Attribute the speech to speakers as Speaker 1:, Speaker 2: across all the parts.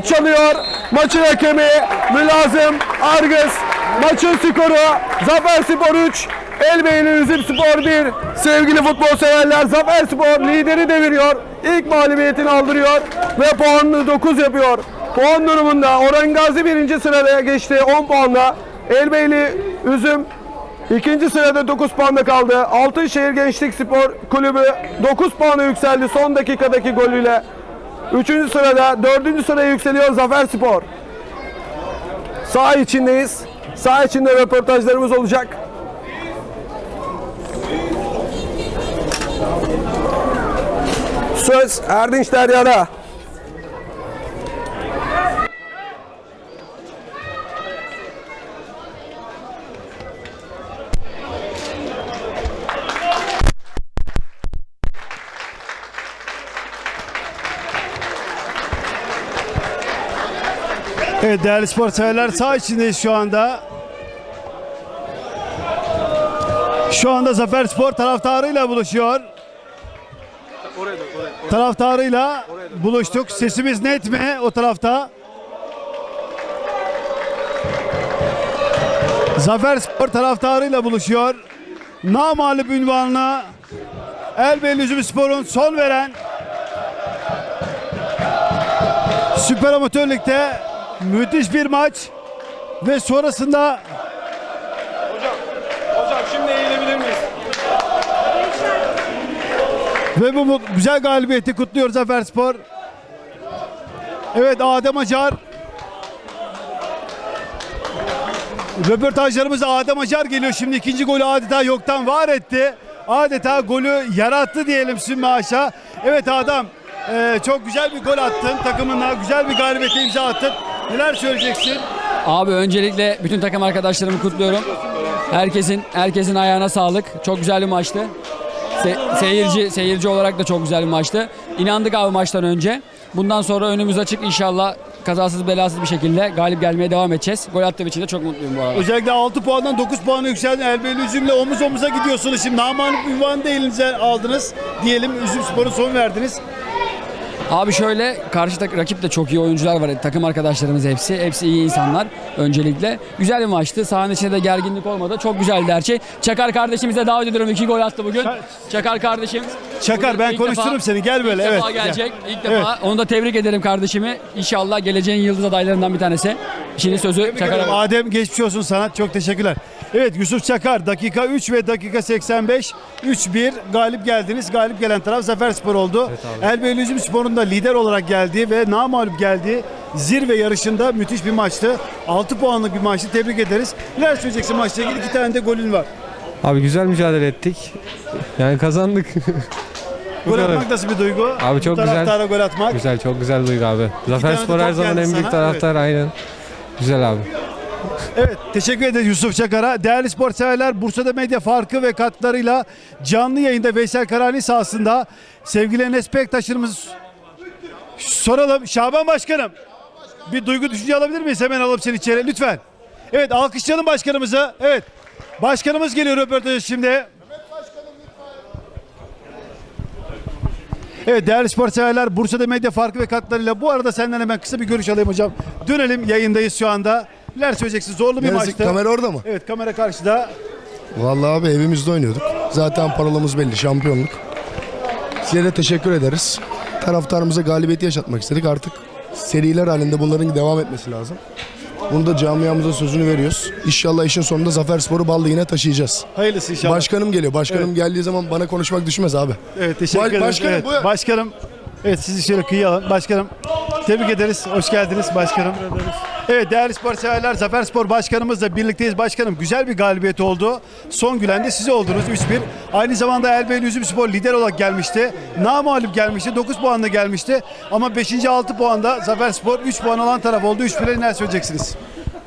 Speaker 1: Düdük çalıyor. Maçın hakemi Mülazım Argız. Maçın skoru Zafer Spor 3. Elbeyli Üzüm Spor 1. Sevgili futbol severler Zafer Spor lideri deviriyor. İlk mağlubiyetini aldırıyor ve puanını 9 yapıyor. Puan durumunda Orhan Gazi birinci sıraya geçti 10 puanla. Elbeyli Üzüm İkinci sırada 9 puanla kaldı. Altınşehir Gençlik Spor Kulübü 9 puana yükseldi son dakikadaki golüyle. Üçüncü sırada, dördüncü sıraya yükseliyor Zafer Spor. Sağ içindeyiz. Sağ içinde röportajlarımız olacak. Söz Erdinç Derya'da.
Speaker 2: Evet değerli spor severler sağ içindeyiz şu anda. Şu anda Zafer Spor taraftarıyla buluşuyor. Taraftarıyla buluştuk. Sesimiz net mi o tarafta? Zafer Spor taraftarıyla buluşuyor. Namalip ünvanına Elbeyli Üzüm Spor'un son veren Süper Amatör Lig'de müthiş bir maç ve sonrasında
Speaker 1: Hocam şimdi eğilebilir miyiz?
Speaker 2: ve bu mu- güzel galibiyeti kutluyor Zafer Spor. Evet Adem Acar Röportajlarımıza Adem Acar geliyor şimdi ikinci golü adeta yoktan var etti. Adeta golü yarattı diyelim Sümme Aşağı. Evet Adem e, çok güzel bir gol attın takımına güzel bir galibiyete imza attın. Neler söyleyeceksin?
Speaker 3: Abi öncelikle bütün takım arkadaşlarımı kutluyorum. Herkesin herkesin ayağına sağlık. Çok güzel bir maçtı. Se- seyirci seyirci olarak da çok güzel bir maçtı. İnandık abi maçtan önce. Bundan sonra önümüz açık inşallah kazasız belasız bir şekilde galip gelmeye devam edeceğiz. Gol attığım için de çok mutluyum bu arada.
Speaker 2: Özellikle 6 puandan 9 puana yükseldin. Elbeyli Üzüm'le omuz omuza gidiyorsunuz. Şimdi Naman'ın ünvanını da elinize aldınız. Diyelim Üzüm Spor'un son verdiniz.
Speaker 3: Abi şöyle karşı rakip de çok iyi oyuncular var. Takım arkadaşlarımız hepsi. Hepsi iyi insanlar öncelikle. Güzel bir maçtı. Sahanın içinde de gerginlik olmadı. Çok güzeldi her şey. Çakar kardeşimize davet ediyorum. İki gol attı bugün. Çakar kardeşim.
Speaker 2: Çakar ben
Speaker 3: İlk
Speaker 2: konuştururum
Speaker 3: defa-
Speaker 2: seni. Gel böyle.
Speaker 3: İlk
Speaker 2: Evet.
Speaker 3: defa gelecek.
Speaker 2: Gel.
Speaker 3: İlk defa. Onu da tebrik ederim kardeşimi. İnşallah geleceğin yıldız adaylarından bir tanesi. Şimdi sözü Çakar'a
Speaker 2: Adem geçmiş olsun sana. Çok teşekkürler. Evet Yusuf Çakar dakika 3 ve dakika 85 3-1 galip geldiniz. Galip gelen taraf Zafer Spor oldu. Elbeyli Üzüm Spor'un da lider olarak geldiği ve namağlup geldiği zirve yarışında müthiş bir maçtı. 6 puanlık bir maçtı. Tebrik ederiz. Neler söyleyeceksin maçla ilgili? İki tane de golün var.
Speaker 4: Abi güzel mücadele ettik. Yani kazandık.
Speaker 2: Gol atmak nasıl bir duygu?
Speaker 4: Abi çok güzel.
Speaker 2: gol atmak.
Speaker 4: Güzel, çok güzel duygu abi. Zafer
Speaker 2: tane de
Speaker 4: Spor her
Speaker 2: top
Speaker 4: zaman
Speaker 2: geldi
Speaker 4: en büyük
Speaker 2: sana,
Speaker 4: taraftar aynen. Güzel abi.
Speaker 2: Evet teşekkür ederiz Yusuf Çakar'a. Değerli spor severler Bursa'da medya farkı ve katkılarıyla canlı yayında Veysel Karani sahasında sevgili Enes Bektaş'ımız soralım. Şaban Başkanım bir duygu düşünce alabilir miyiz? Hemen alıp seni içeri lütfen. Evet alkışlayalım başkanımızı. Evet başkanımız geliyor röportajı şimdi. Evet değerli spor severler Bursa'da medya farkı ve katkılarıyla bu arada senden hemen kısa bir görüş alayım hocam. Dönelim yayındayız şu anda. Neler söyleyeceksin? Zorlu bir
Speaker 5: Neresi-
Speaker 2: maçtı.
Speaker 5: kamera orada mı?
Speaker 2: Evet kamera karşıda.
Speaker 5: Vallahi abi evimizde oynuyorduk. Zaten parolamız belli şampiyonluk. Size de teşekkür ederiz. Taraftarımıza galibiyeti yaşatmak istedik. Artık seriler halinde bunların devam etmesi lazım. Bunu da camiamıza sözünü veriyoruz. İnşallah işin sonunda Zafer Spor'u Ballı yine taşıyacağız.
Speaker 2: Hayırlısı inşallah.
Speaker 5: Başkanım geliyor. Başkanım geldiği zaman bana konuşmak düşmez abi.
Speaker 2: evet teşekkür
Speaker 5: Baş-
Speaker 2: ederim.
Speaker 5: başkanım,
Speaker 2: evet,
Speaker 5: buyur.
Speaker 2: Başkanım. Evet sizi şöyle kıyıya alın. Başkanım tebrik ederiz. Hoş geldiniz başkanım. Evet değerli spor severler Zafer Spor Başkanımızla birlikteyiz. Başkanım güzel bir galibiyet oldu. Son gülen de siz oldunuz 3-1. Aynı zamanda Elbeyli Üzüm Spor lider olarak gelmişti. Namalip gelmişti. 9 puanla gelmişti. Ama 5. 6 puanda Zafer Spor 3 puan alan taraf oldu. 3-1'e neler söyleyeceksiniz?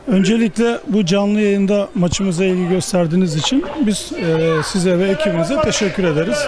Speaker 6: Öncelikle bu canlı yayında maçımıza ilgi gösterdiğiniz için biz e, size ve ekibinize teşekkür ederiz.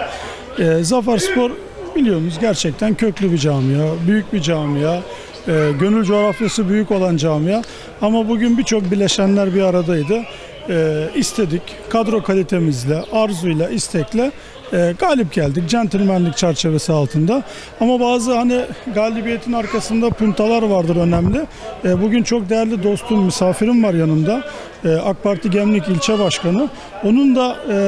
Speaker 6: E, Zafer Spor biliyorsunuz gerçekten köklü bir camia, büyük bir camia, e, gönül coğrafyası büyük olan camia. Ama bugün birçok bileşenler bir aradaydı. E, istedik kadro kalitemizle, arzuyla, istekle e, galip geldik. Centilmenlik çerçevesi altında. Ama bazı hani galibiyetin arkasında puntalar vardır önemli. E, bugün çok değerli dostum, misafirim var yanımda. E, AK Parti Gemlik ilçe başkanı. Onun da e,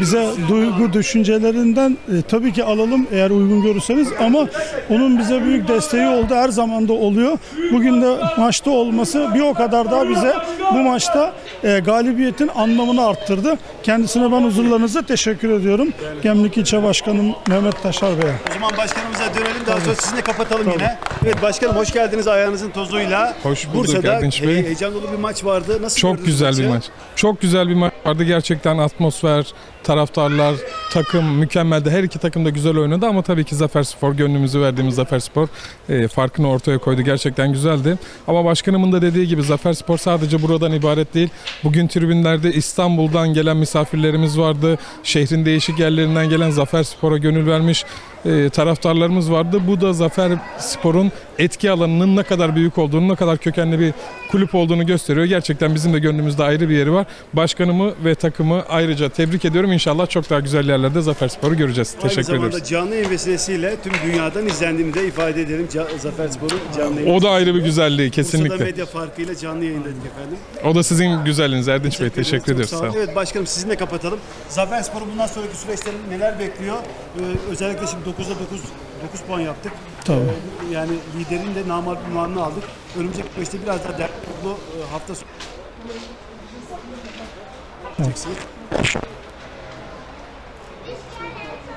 Speaker 6: bize duygu düşüncelerinden e, tabii ki alalım eğer uygun görürseniz ama onun bize büyük desteği oldu. Her zaman da oluyor. Bugün de maçta olması bir o kadar daha bize bu maçta e, galibiyetin anlamını arttırdı. Kendisine ben huzurlarınızda teşekkür ediyorum. Gemlik ilçe başkanım Mehmet Taşar Bey'e.
Speaker 2: O zaman başkanımıza dönelim daha sonra sizinle kapatalım yine. Evet başkanım hoş geldiniz ayağınızın tozuyla.
Speaker 7: Hoş bulduk
Speaker 2: Bursa'da
Speaker 7: Erdinç Bey.
Speaker 2: he- heyecan dolu bir maç vardı. Nasıl
Speaker 7: Çok
Speaker 2: gördünüz
Speaker 7: güzel bir
Speaker 2: maçı?
Speaker 7: maç. Çok güzel bir maç vardı. Gerçekten atmosfer, taraftarlar, takım mükemmeldi. Her iki takım da güzel oynadı ama tabii ki Zaferspor, gönlümüzü verdiğimiz Zaferspor e, farkını ortaya koydu. Gerçekten güzeldi. Ama başkanımın da dediği gibi Zaferspor sadece buradan ibaret değil. Bugün tribünlerde İstanbul'dan gelen misafirlerimiz vardı. Şehrin değişik yerlerinden gelen Zaferspor'a gönül vermiş e, taraftarlarımız vardı. Bu da Zafer Spor'un etki alanının ne kadar büyük olduğunu, ne kadar kökenli bir kulüp olduğunu gösteriyor. Gerçekten bizim de gönlümüzde ayrı bir yeri var. Başkanımı ve takımı ayrıca tebrik ediyorum. İnşallah çok daha güzel yerlerde Zafer Spor'u göreceğiz.
Speaker 2: Aynı
Speaker 7: Teşekkür
Speaker 2: zamanda
Speaker 7: ederiz.
Speaker 2: canlı yayın vesilesiyle tüm dünyadan izlendiğini de ifade edelim. Ca- Zafer Spor'un canlı yayın.
Speaker 7: O da ayrı bir güzelliği
Speaker 2: Bursa'da
Speaker 7: kesinlikle.
Speaker 2: medya farkıyla canlı yayındaydık efendim.
Speaker 7: O da sizin güzelliğiniz Erdinç Bey. Teşekkür ediyoruz.
Speaker 2: sağ olun. Evet başkanım sizinle kapatalım. Zafer Spor'u bundan sonraki süreçte neler bekliyor? Ee, özellikle şimdi 9'da 9 9 puan yaptık.
Speaker 6: Tabii.
Speaker 2: Ee, yani liderin de namal ünvanını aldık. Önümüzdeki süreçte biraz daha dertli bu e, hafta sonu.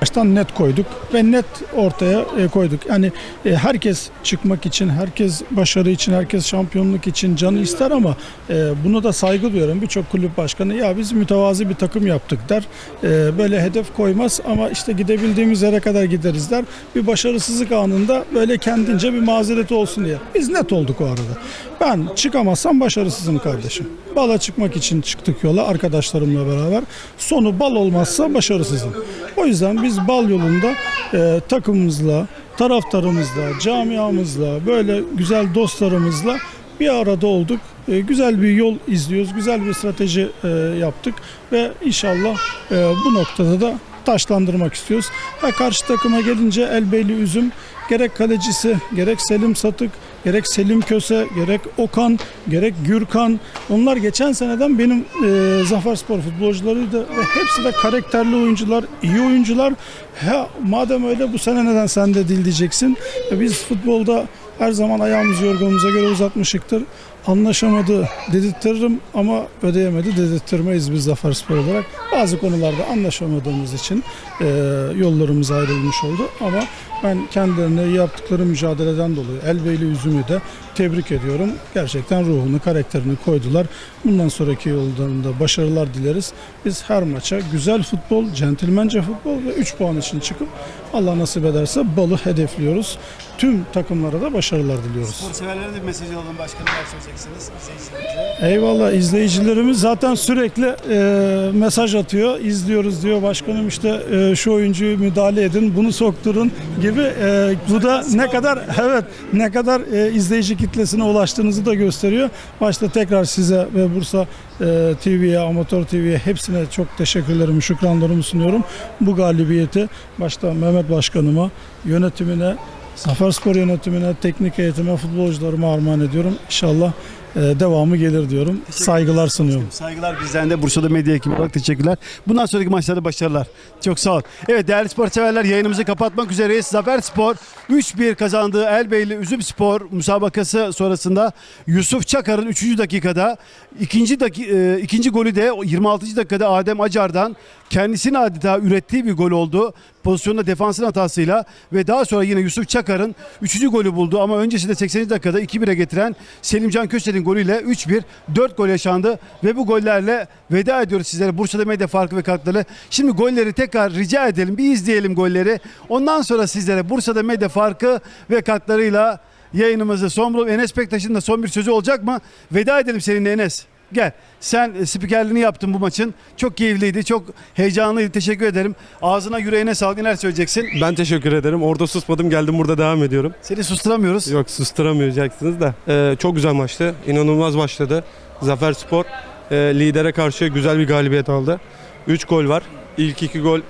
Speaker 6: Baştan net koyduk ve net ortaya e, koyduk. Yani e, herkes çıkmak için, herkes başarı için, herkes şampiyonluk için canı ister ama e, buna da saygı duyuyorum. Birçok kulüp başkanı ya biz mütevazi bir takım yaptık der. Böyle hedef koymaz ama işte gidebildiğimiz yere kadar gideriz der. Bir başarısızlık anında böyle kendince bir mazereti olsun diye. Biz net olduk o arada. Ben çıkamazsam başarısızım kardeşim. Bala çıkmak için çıktık yola arkadaşlarımla beraber. Sonu bal olmazsa başarısızım. O yüzden biz bal yolunda e, takımımızla, taraftarımızla, camiamızla, böyle güzel dostlarımızla bir arada olduk. E, güzel bir yol izliyoruz, güzel bir strateji e, yaptık ve inşallah e, bu noktada da taşlandırmak istiyoruz. Ha, karşı takıma gelince Elbeyli Üzüm gerek kalecisi, gerek Selim Satık, gerek Selim Köse, gerek Okan, gerek Gürkan. Onlar geçen seneden benim e, Zafer Spor futbolcularıydı ve hepsi de karakterli oyuncular, iyi oyuncular. Ha, madem öyle bu sene neden sen de dil diyeceksin. E, biz futbolda her zaman ayağımızı yorganımıza göre uzatmışıktır. Anlaşamadı dedirtirim ama ödeyemedi dedirttirmeyiz biz Zafer Spor olarak. Bazı konularda anlaşamadığımız için e, yollarımız ayrılmış oldu ama ben kendilerine yaptıkları mücadeleden dolayı Elbeyli Üzüm'ü de tebrik ediyorum. Gerçekten ruhunu, karakterini koydular. Bundan sonraki yollarında başarılar dileriz. Biz her maça güzel futbol, centilmence futbol ve 3 puan için çıkıp Allah nasip ederse balı hedefliyoruz. Tüm takımlara da başarılar diliyoruz.
Speaker 2: Spor severlere de mesaj alalım başkanım. Neler söyleyeceksiniz izleyicilerimize?
Speaker 6: Eyvallah izleyicilerimiz zaten sürekli e, mesaj atıyor. İzliyoruz diyor başkanım işte e, şu oyuncuyu müdahale edin, bunu sokturun gibi. E, bu da ne kadar evet ne kadar e, izleyici kitlesine ulaştığınızı da gösteriyor. Başta tekrar size ve Bursa e, TV'ye, Amatör TV'ye hepsine çok teşekkürlerimi, şükranlarımı sunuyorum. Bu galibiyeti başta Mehmet Başkanıma, yönetimine, Zaferspor yönetimine, teknik heyetime, futbolcularıma armağan ediyorum. İnşallah e, devamı gelir diyorum. Saygılar sunuyorum.
Speaker 2: Saygılar bizden de Bursa'da medya ekibi olarak teşekkürler. Bundan sonraki maçlarda başarılar. Çok sağ ol. Evet değerli spor severler yayınımızı kapatmak üzereyiz. Zafer Spor 3-1 kazandığı Elbeyli Üzüm Spor müsabakası sonrasında Yusuf Çakar'ın 3. dakikada ikinci, daki, e, ikinci golü de 26. dakikada Adem Acar'dan kendisini adeta ürettiği bir gol oldu. Pozisyonda defansın hatasıyla ve daha sonra yine Yusuf Çakar'ın 3. golü buldu ama öncesinde 80. dakikada 2-1'e getiren Selimcan Köse'nin golüyle 3-1 4 gol yaşandı ve bu gollerle veda ediyoruz sizlere Bursa'da medya farkı ve katkıları. Şimdi golleri tekrar rica edelim bir izleyelim golleri. Ondan sonra sizlere Bursa'da medya farkı ve katkılarıyla yayınımızı son bulup Enes Bektaş'ın da son bir sözü olacak mı? Veda edelim seninle Enes. Gel. Sen e, spikerliğini yaptın bu maçın. Çok keyifliydi, çok heyecanlıydı. Teşekkür ederim. Ağzına yüreğine sağlık. Neler söyleyeceksin?
Speaker 4: Ben teşekkür ederim. Orada susmadım geldim burada devam ediyorum.
Speaker 2: Seni susturamıyoruz.
Speaker 4: Yok susturamayacaksınız da. Ee, çok güzel maçtı. İnanılmaz başladı. Zafer Spor e, lidere karşı güzel bir galibiyet aldı. 3 gol var. İlk iki gol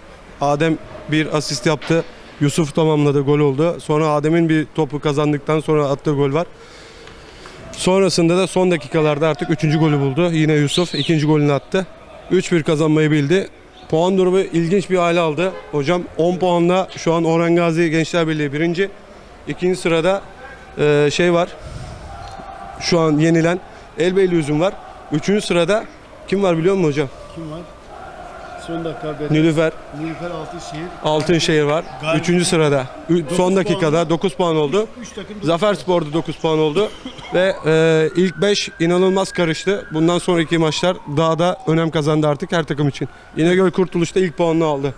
Speaker 4: Adem bir asist yaptı. Yusuf tamamladı gol oldu. Sonra Adem'in bir topu kazandıktan sonra attığı gol var. Sonrasında da son dakikalarda artık 3. golü buldu. Yine Yusuf ikinci golünü attı. 3-1 kazanmayı bildi. Puan durumu ilginç bir hale aldı. Hocam 10 puanla şu an Orhan Gazi Gençler Birliği birinci. İkinci sırada e, şey var. Şu an yenilen Elbeyli Üzüm var. Üçüncü sırada kim var biliyor musun hocam?
Speaker 2: Kim var? Son dakika
Speaker 4: Nilüfer
Speaker 2: Nilüfer Altınşehir.
Speaker 4: Altınşehir var.
Speaker 2: Galip-
Speaker 4: Üçüncü sırada. Ü- Son dakikada
Speaker 2: puan.
Speaker 4: 9 puan oldu.
Speaker 2: 3 takım
Speaker 4: Zafer Spor'da 9 puan oldu. Ve e, ilk 5 inanılmaz karıştı. Bundan sonraki maçlar daha da önem kazandı artık her takım için. İnegöl Kurtuluş'ta ilk puanını aldı.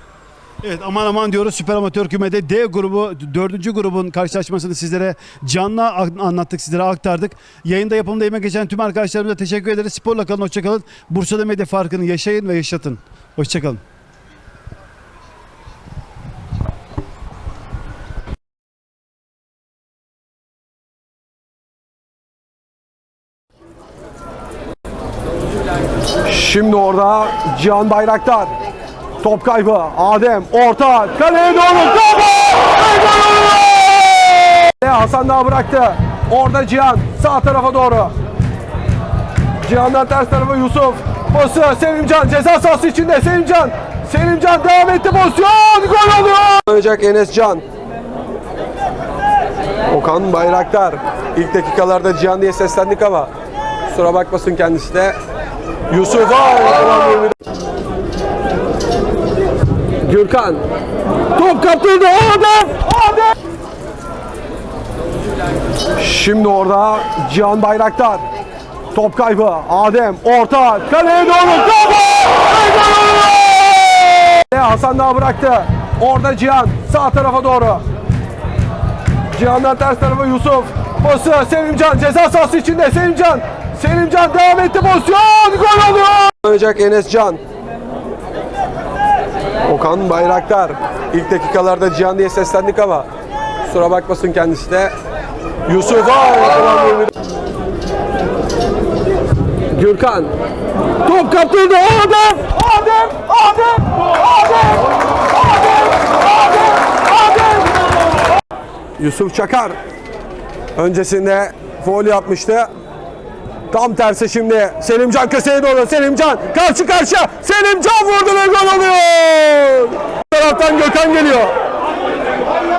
Speaker 2: Evet aman aman diyoruz Süper Amatör Küme'de D grubu 4. grubun karşılaşmasını sizlere canlı anlattık sizlere aktardık. Yayında yapımda emek geçen tüm arkadaşlarımıza teşekkür ederiz. Sporla kalın hoşçakalın. Bursa'da medya farkını yaşayın ve yaşatın. Hoşçakalın.
Speaker 1: Şimdi orada Cihan Bayraktar. Top kaybı. Adem orta kaleye doğru. Gol! Hasan daha bıraktı. Orada Cihan sağ tarafa doğru. Cihan'dan ters tarafa Yusuf. Pası Selimcan ceza sahası içinde. Selimcan. Selimcan devam etti pozisyon. Gol oluyor. Oynayacak Enes Can. Okan Bayraktar. İlk dakikalarda Cihan diye seslendik ama kusura bakmasın kendisi de. Yakalanmıyor. Gürkan. Top kaptırdı. Adem. Adem. Şimdi orada Cihan Bayraktar. Top kaybı. Adem orta kaleye doğru. Gol! Hasan daha bıraktı. Orada Cihan sağ tarafa doğru. Cihan'dan ters tarafa Yusuf. Pası Selimcan ceza sahası içinde. Selimcan. Selimcan devam etti pozisyon. Gol oluyor. Oynayacak Enes Can. Okan Bayraktar. İlk dakikalarda Cihan diye seslendik ama kusura bakmasın kendisi de. Yusuf'a yakalanmıyor. Gürkan. Top kaptırdı. Adem. Adem. Adem. Adem. Adem. Adem. Adem. Yusuf Çakar. Öncesinde foul yapmıştı. Tam tersi şimdi Selimcan köşeye doğru. Selimcan karşı karşıya. Selimcan vurdu ve gol oluyor. Bu taraftan Gökhan geliyor.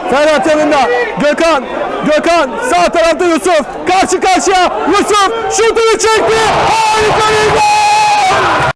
Speaker 1: Ferhat yanında. Gökhan. Gökhan sağ tarafta Yusuf. Karşı karşıya. Yusuf şutunu çekti. Harika bir gol.